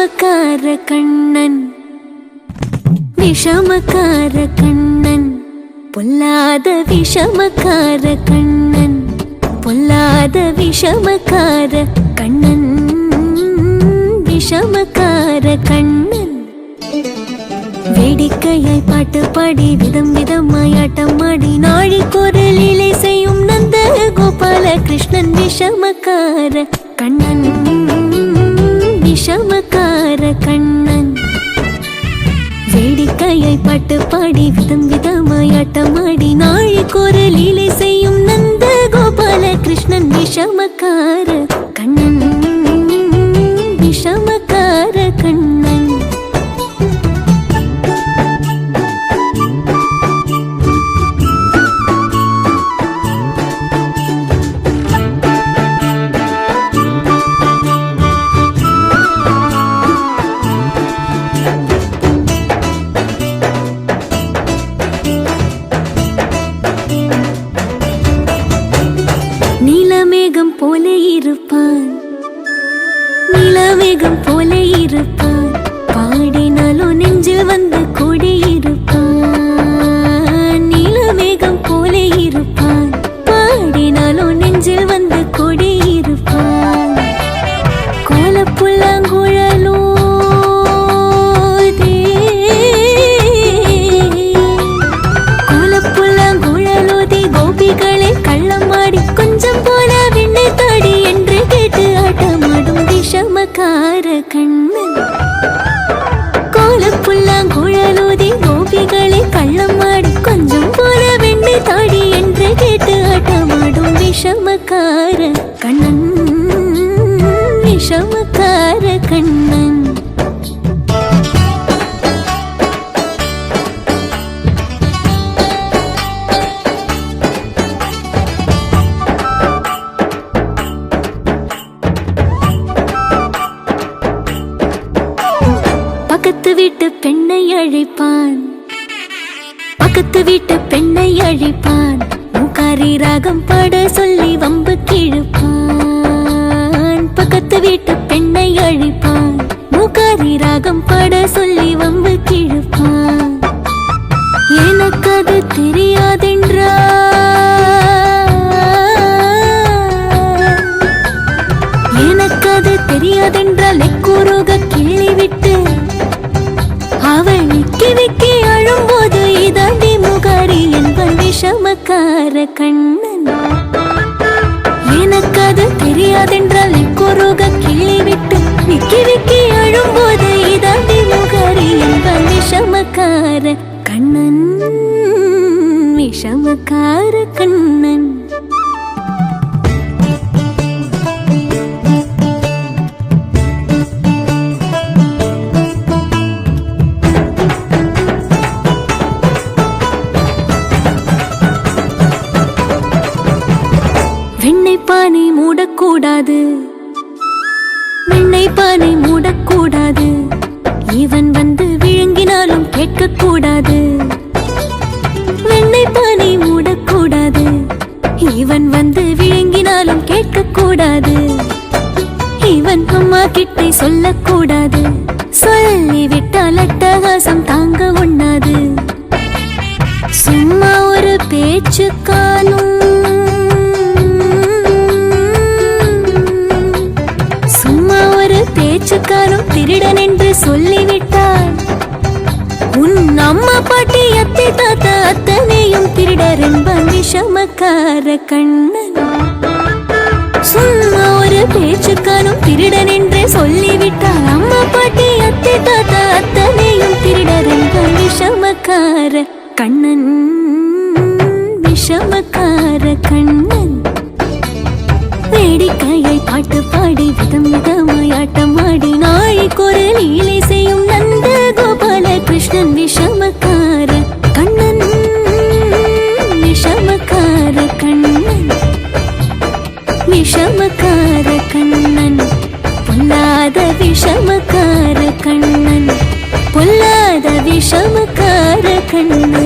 விஷமக்கார கண்ணன். விஷமக்கார கண்ணன். பொல்லாத விஷமக்கார கண்ணன். பொல்லாத விஷமக்கார கண்ணன். விஷமக்கார கண்ணன். வேடிக்கையாய் பாட்டு பாடி விதம் விதமாய் ஆட்டமாடி நாழி குரலிலே செய்யும் நந்த கோபால கிருஷ்ணன் விஷமக்கார வேடிக்கையாய் பட்டு பாடி விதம் விதமாய் ஆட்டமாடி நாழிக்கொரு லீலை செய்யும் நந்த கோபால கிருஷ்ணன் விஷமக்கார கண்ணன் விஷம திருப்ப அழைப்பான். பக்கத்து வீட்டு பெண்ணை அழிப்பான். மூக்காரி ராகம் பாட சொல்லி வம்பு கிழப்பான். பக்கத்து வீட்டு பெண்ணை அழிப்பான். மூக்காரி ராகம் பாட சொல்லி வம்பு கிழப்பான். எனக்கு அது தெரியாதென்றா எனக்கு அது தெரியாதென்றால் விக்கி விக்கி அழும்போது இதாண்டி முகாரி என்பன் விஷமக்கார கண்ணன். எனக்கு தெரியாதென்றால் எக்கூறுக கிள்ளி விட்டு விக்கி விக்கி அழும்போது இதாண்டி முகாரி என்பன் விஷமக்கார கண்ணன். விஷமக்கார கூடாது. வெண்ணெய் பானை மூடக்கூடாது. இவன் வந்து விழுங்கினாலும் கேட்கக்கூடாது. வெண்ணெய் பானை மூடக்கூடாது. இவன் வந்து விழுங்கினாலும் கேட்கக்கூடாது. இவன் அம்மா கிட்டே சொல்லக்கூடாது. சொல்லிவிட்டால் அட்டகாசம் தாங்க உண்ணாது. சும்மா ஒரு பேச்சுக்கானும் ஒரு திருடன் என்று சொல்லிவிட்டான் உன் அம்மா பாட்டி அத்தை தாத்தா அத்தனையும் திருடர் என்பான் விஷமக்கார கண்ணன். சும்மா ஒரு பேச்சுக்கானும் திருடன் என்று சொல்லிவிட்டார். அம்மா பாட்டி அத்தை தாத்தா அத்தனையும் திருடர் என்பான் விஷமக்கார கண்ணன். விஷமக்கார கண்ணன். விஷமக்கார கண்ணன். பொல்லாத விஷமக்கார கண்ணன். பொல்லாத விஷமக்கார கண்ணன்.